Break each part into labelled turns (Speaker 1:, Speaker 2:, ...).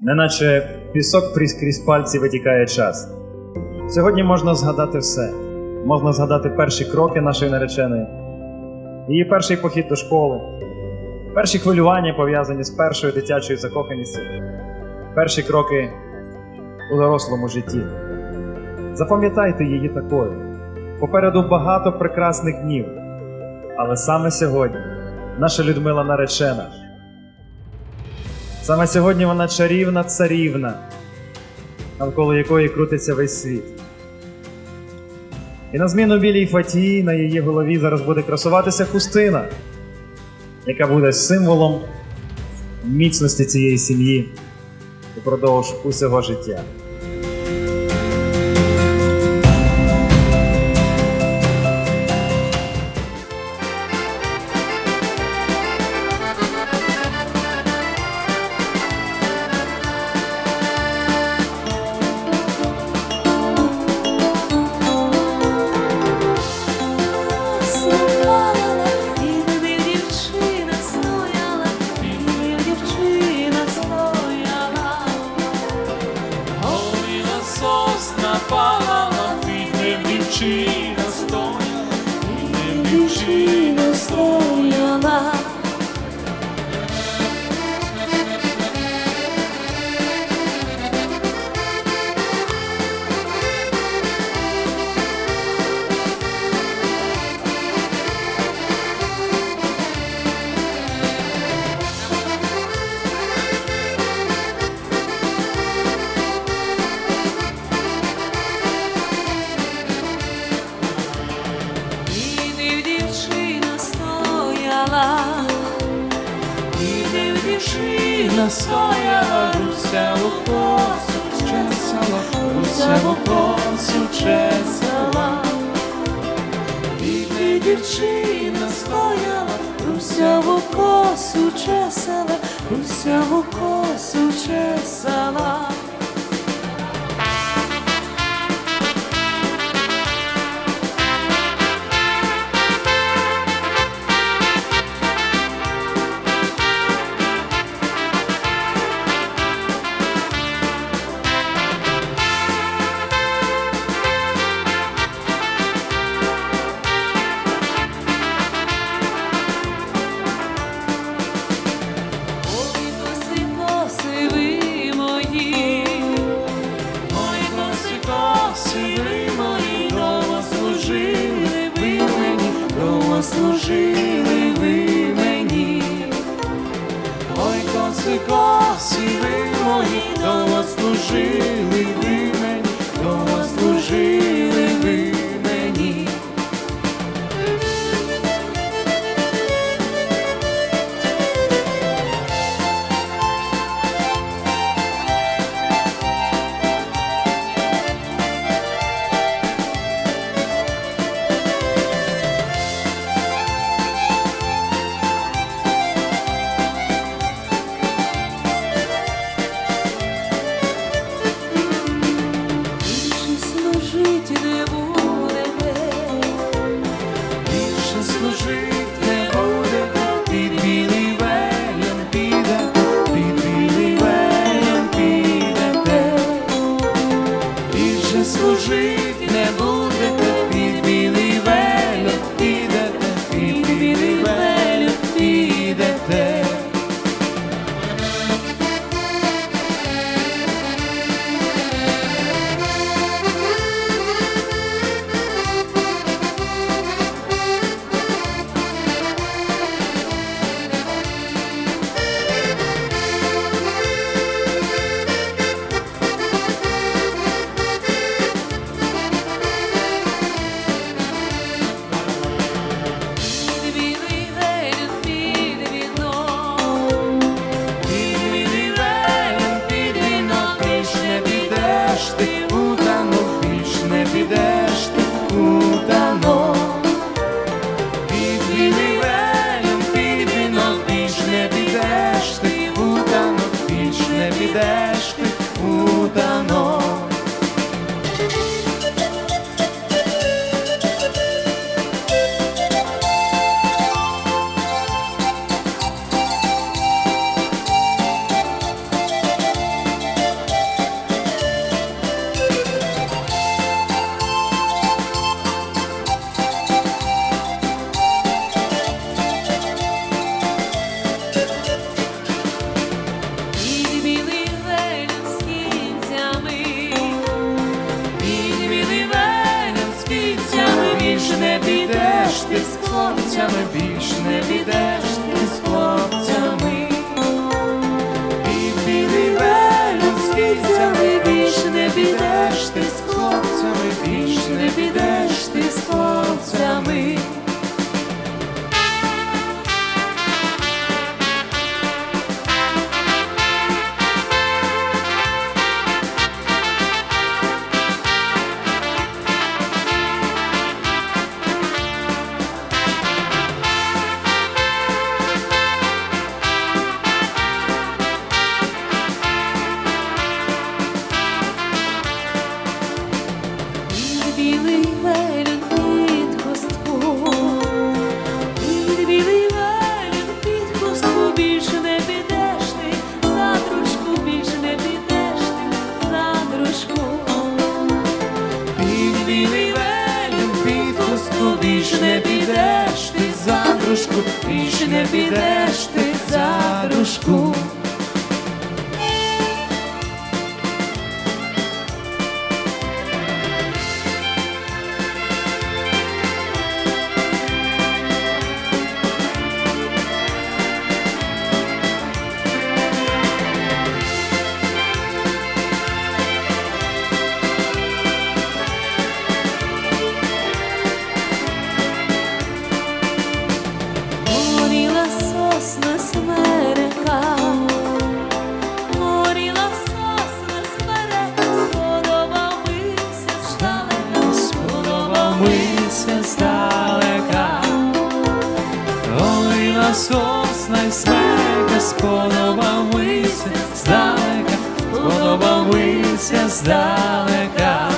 Speaker 1: неначе пісок крізь пальці витікає час. Сьогодні можна згадати все. Можна згадати перші кроки нашої нареченої, її перший похід до школи, перші хвилювання пов'язані з першою дитячою закоханістю, перші кроки у дорослому житті. Запам'ятайте її такою. Попереду багато прекрасних днів. Але саме сьогодні наша Людмила наречена. Саме сьогодні вона чарівна царівна, навколо якої крутиться весь світ. І на зміну білій фатії на її голові зараз буде красуватися хустина, яка буде символом міцності цієї сім'ї упродовж усього життя.
Speaker 2: she дівчина стояла,
Speaker 3: Русяву косу чесала, русяву косу чесала.
Speaker 2: Бідна дівчина стояла, русяву косу чесала, русяву косу чесала.
Speaker 3: Служили ви мені. Ой, коси, коси, ви мої, вас служили Безстрашних
Speaker 2: путанок вічне піде. вулицями більш не віде. be there.
Speaker 4: Горіла сосна смерека, горіла сосна смерека, сподобався здалека,
Speaker 2: сподобався здалека, горіла сосна смерека, сподобався здалека, сподобався здалека.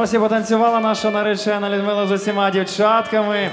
Speaker 1: Ось і потанцювала наша наречена Людмила з усіма дівчатками.